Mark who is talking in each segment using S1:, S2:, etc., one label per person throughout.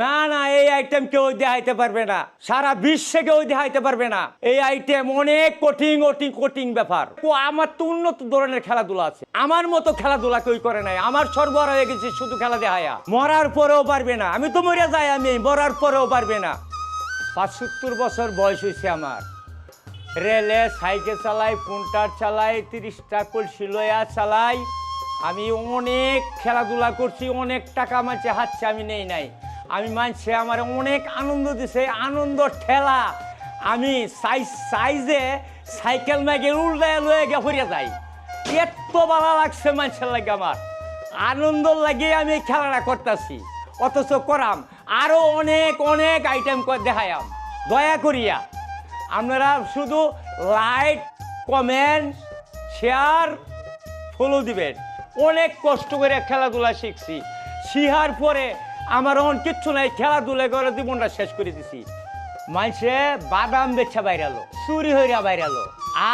S1: না না, এই আইটেম কেউ দেখাইতে পারবে না। সারা বিশ্বে কেউ দেখাইতে পারবে না। এই আইটেম অনেক কঠিন কঠিন কঠিন ব্যাপার। ও, আমার তো উন্নত ধরনের খেলাধুলা আছে। আমার মতো খেলাধুলা কেউ করে নাই। আমার সরবরাহ হয়ে গেছে শুধু খেলা দেখায়া। মরার পরেও পারবে না। আমি তো মরে যাই আমি, মরার পরেও পারবে না। পাঁচসত্তর বছর বয়স হয়েছে আমার। রেলে সাইকেল চালাই পুন্টার চালাই, তিরিশটা কলসি লয়া চালাই। আমি অনেক খেলাধুলা করছি, অনেক টাকা মাঝে হাতছে আমি নেই নাই। আমি মানছে, আমার অনেক আনন্দ দিছে, আনন্দ ঠেলা। আমি সাইজ, সাইজে সাইকেল ম্যাগে উল্টায় লয়ে গে যাই। এত ভালো লাগছে মানুষের লাগে আমার। আনন্দ লাগে আমি খেলাটা করতেছি। অথচ করাম আরও অনেক অনেক আইটেম দেখায়াম। দয়া করিয়া। আপনারা শুধু লাইক কমেন্ট শেয়ার ফলো দিবেন। অনেক কষ্ট করে খেলাধুলা শিখছি। শিহার পরে আমার এখন কিচ্ছু নাই, খেলাধুলা করে জীবনটা শেষ করে দিছি। মানুষে বাদাম বেচা বাইরালো, চুরি হইরা বাইরালো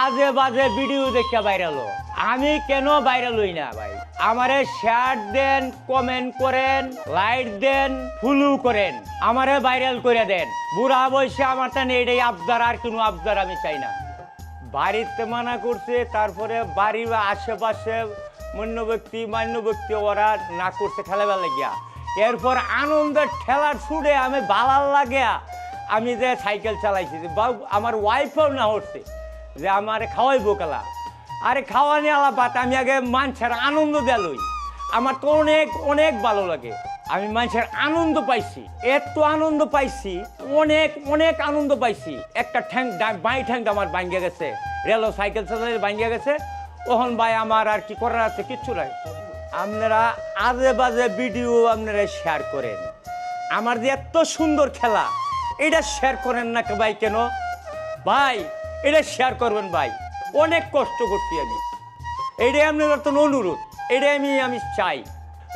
S1: আজে বাজে ভিডিও দেখা বাইরালো। আমি কেন বাইরাল হই না ভাই? আমারে শেয়ার দেন কমেন্ট করেন লাইক দেন ফলো করেন, আমারে ভাইরাল করে দেন। বুড়া বয়সে আমার টানে এটাই আবদার, আর কোনো আবদার আমি চাই না। বাড়িতে মানা করছে, তারপরে বাড়ির আশেপাশে মান্য ব্যক্তি মান্য ব্যক্তি ওরা না করছে, খেলাবেলা গিয়া এরপর আনন্দের ঠেলার ছুটে আমি বালার লাগিয়া আমি যে সাইকেল চালাইছি আমার ওয়াইফও না হচ্ছে, যে আমার খাওয়াই বোকালা আরে খাওয়ানি আলাপাত আমি আগে মানুষের আনন্দ দেলই আমার তো অনেক অনেক ভালো লাগে। আমি মানুষের আনন্দ পাইছি, এত আনন্দ পাইছি, অনেক অনেক আনন্দ পাইছি। একটা ঠ্যাং বাই ঠ্যাংটা আমার ভাঙ্গে গেছে। রেল সাইকেল চালালে ভাঙ্গে গেছে। ওহন ভাই, আমার আর কি করার আছে? কিচ্ছু নাই। আপনারা আজে বাজে ভিডিও আপনারা শেয়ার করেন। আমার যে এত সুন্দর খেলা, এটা শেয়ার করেন না ভাই কেন? ভাই, এটা শেয়ার করবেন ভাই। অনেক কষ্ট করছি আমি। এইটাই আপনার তো অনুরোধ, এটাই আমি আমি চাই।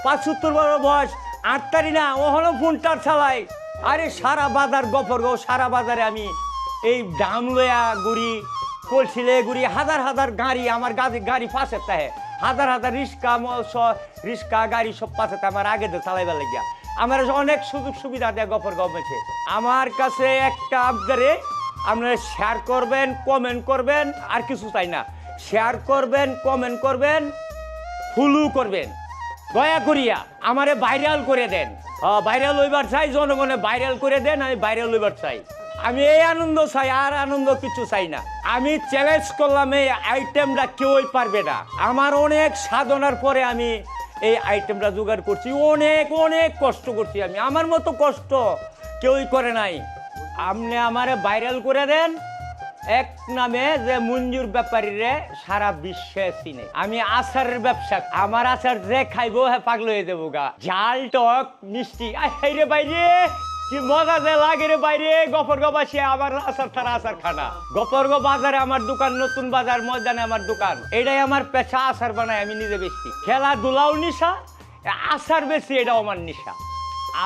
S1: পাঁচসত্তর বড় বয়স, আট তারি না, ও হলো ফোনটার চালাই আরে সারা বাজার গফর গো, সারা বাজারে আমি এই দাম লয়া গুড়ি, কলসিলে গুড়ি, হাজার হাজার গাড়ি, আমার গাড়ি গাড়ি পাশে তাহে হাজার হাজার রিক্সা রিক্সা, গাড়ি সব পাশে আমার আগে তো চালাইবার লাগিয়া। আমার অনেক সুযোগ সুবিধা দেয় গফর গভর্নমেন্টে। আমার কাছে একটা আবদারে আপনারা শেয়ার করবেন কমেন্ট করবেন, আর কিছু চাই না। শেয়ার করবেন কমেন্ট করবেন ফুলু করবেন। দয়া করিয়া আমারে ভাইরাল করে দেন। ভাইরাল হইবার চাই, জনগণে ভাইরাল করে দেন, আমি ভাইরাল হইবার চাই। আমি এই আনন্দ চাই, আর আনন্দ কিছু চাই না। আমি চ্যালেঞ্জ করলাম এই আইটেমটা কেউই পারবে না। আমার অনেক সাধনার পরে আমি এই আইটেমটা জোগাড় করছি। অনেক অনেক কষ্ট করছি আমি। আমার মতো কষ্ট কেউই করে নাই। আপনি আমারে ভাইরাল করে দেন। এক নামে যে মঞ্জুর ব্যাপারীরে সারা বিশ্বে চিনে। আমি আচারের ব্যবসা, আমার আচার যে খাইবো হ্যাঁ পাগল হয়ে দেবো গা। ঝাল, টক, মিষ্টি। আই রে বাইরে কি মজা যে লাগে রে বাইরে গফর গবাসী আমার আচার ছাড়া আচার খানা গফর গো বাজারে আমার দোকান, নতুন বাজার, ময়দানে আমার দোকান। এটাই আমার পেশা আচার বানাই আমি নিজে বেশি। খেলাধুলাও নিশা আচার বেশি, এটাও আমার নিশা।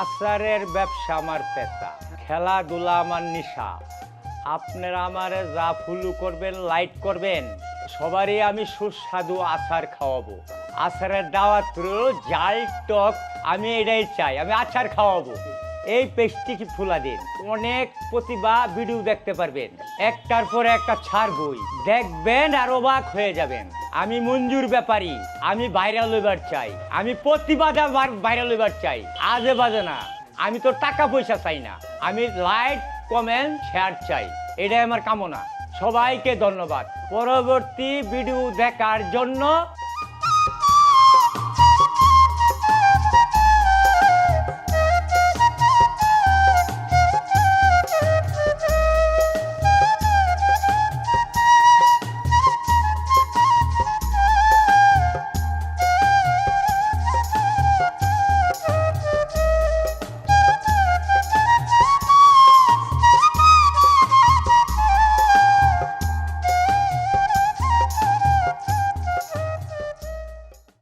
S1: আচারের ব্যবসা আমার পেশা, খেলাধুলা আমার নিশা। আপনারা আমার যা ফুলু করবেন, লাইট করবেন, সবারই আমি সুস্বাদু আচার খাওয়াবো। আচারের দাওয়াত জাল, টক, আমি এটাই চাই, আমি আচার খাওয়াবো। এই পেস্টি কি ফুলা দিন? অনেক প্রতিভা ভিডিও দেখতে পারবেন। একটার পর একটা ছাড়বই দেখবেন আর অবাক হয়ে যাবেন। আমি মঞ্জুর ব্যাপারী। আমি ভাইরাল হইবার চাই। আমি প্রতিবাদা ভাইরাল হইবার চাই। আজে বাজে না। আমি তো টাকা পয়সা চাই না। আমি লাইক, কমেন্ট, শেয়ার চাই। এটাই আমার কামনা। সবাইকে ধন্যবাদ। পরবর্তী ভিডিও দেখার জন্য